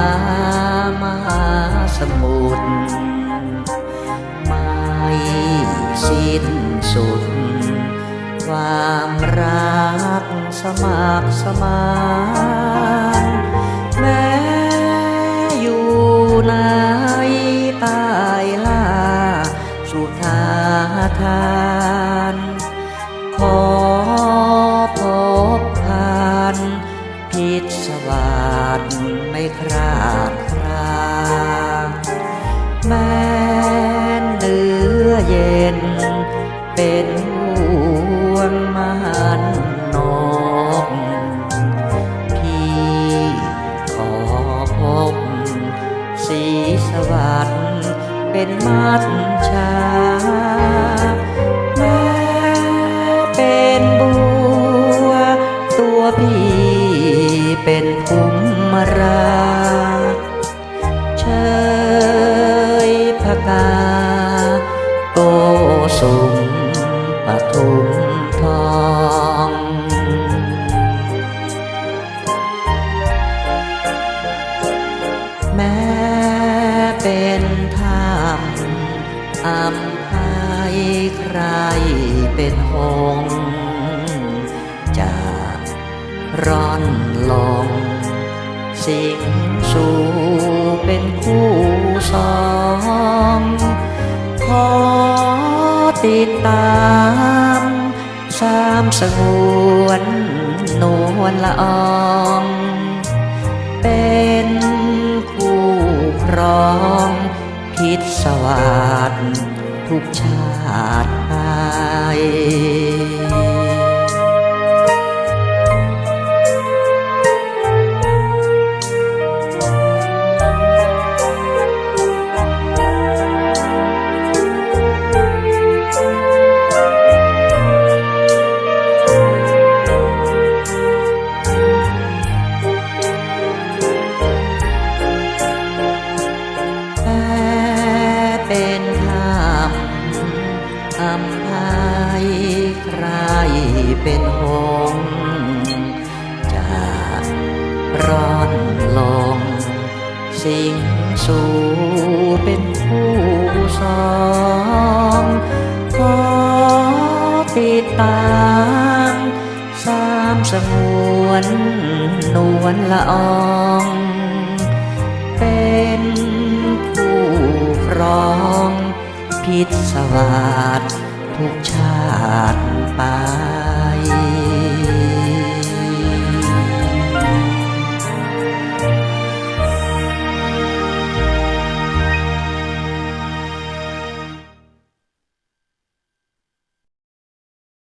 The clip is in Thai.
ามหาสมุทรไม่สิ้นสุด ความรักสมัครสมานแม้อยู่ในใต้ล่าสุธาทา เย็น เป็นห่วงมันนกพี่ขอพบสีสวัสดิ์เป็นมัดชาแม้เป็นบัว ตัวพี่เป็นภูมิรัก โกสุมปทุมทองแม้เป็นธรรมอัมพายใครเป็นหงจะร่อนลงสิ่งสู่เป็นคู่สอง ติดตามสามสงวนนวลละอองเป็นคู่ครองพิษสวัสดทุกชาติไป เป็นหงจะร่อนลง สิงสู่เป็นผู้สองขอติดตามสามสงวนนวลละอองเป็นผู้ครอง พิษสวัสด ทุกชาติไป